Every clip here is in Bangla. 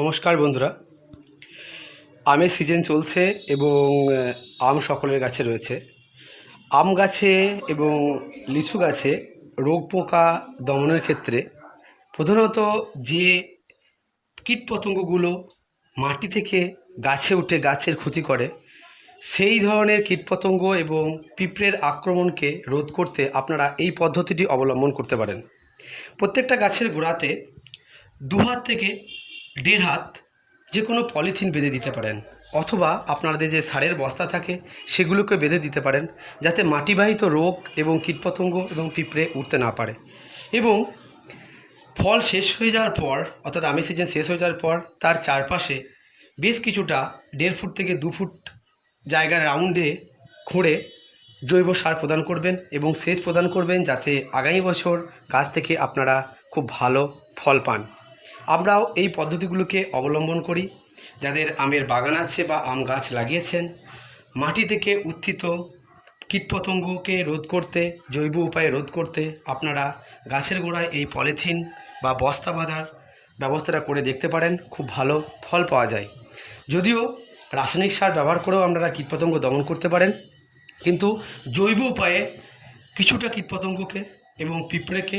নমস্কার বন্ধুরা। আমের সিজন চলছে এবং আম সকলের গাছে রয়েছে। আম গাছে এবং লিচু গাছে রোগ পোকা দমনের ক্ষেত্রে প্রধানত যে কীটপতঙ্গগুলো মাটি থেকে গাছে উঠে গাছের ক্ষতি করে, সেই ধরনের কীটপতঙ্গ এবং পিঁপড়ের আক্রমণকে রোধ করতে আপনারা এই পদ্ধতিটি অবলম্বন করতে পারেন। প্রত্যেকটা গাছের গোড়াতে দু হাত থেকে দেড় হাত যে কোনো পলিথিন বেঁধে দিতে পারেন, অথবা আপনাদের যে সারের বস্তা থাকে সেগুলোকে বেঁধে দিতে পারেন, যাতে মাটিবাহিত রোগ এবং কীটপতঙ্গ এবং পিঁপড়ে উঠতে না পারে। এবং ফল শেষ হয়ে যাওয়ার পর, অর্থাৎ আমি সিজন শেষ হয়ে যাওয়ার পর, তার চারপাশে বেশ কিছুটা দেড় ফুট থেকে দু ফুট জায়গার রাউন্ডে খুঁড়ে জৈব সার প্রদান করবেন এবং সেচ প্রদান করবেন, যাতে আগামী বছর গাছ থেকে আপনারা খুব ভালো ফল পান। আমরাও এই পদ্ধতিগুলোকে অবলম্বন করি। যাদের আমের বাগান আছে বা আম গাছ লাগিয়েছেন, মাটি থেকে উত্থিত কীটপতঙ্গকে রোধ করতে, জৈব উপায়ে রোধ করতে আপনারা গাছের গোড়ায় এই পলিথিন বা বস্তা বাঁধার ব্যবস্থাটা করে দেখতে পারেন, খুব ভালো ফল পাওয়া যায়। যদিও রাসায়নিক সার ব্যবহার করেও আপনারা কীটপতঙ্গ দমন করতে পারেন, কিন্তু জৈব উপায়ে কিছুটা কীটপতঙ্গকে এবং পিঁপড়েকে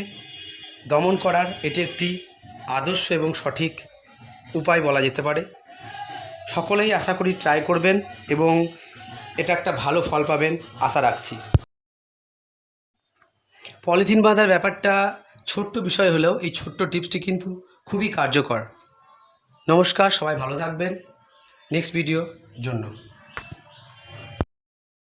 দমন করার এটি একটি আদর্শ এবং সঠিক উপায় বলা যেতে পারে। সকলেই আশা করি ট্রাই করবেন এবং এটা একটা ভালো ফল পাবেন, আশা রাখছি। পলিথিন বাঁধার ব্যাপারটা ছোট্ট বিষয় হলেও এই ছোট্ট টিপসটি কিন্তু খুবই কার্যকর। নমস্কার, সবাই ভালো থাকবেন। নেক্সট ভিডিও জন্য।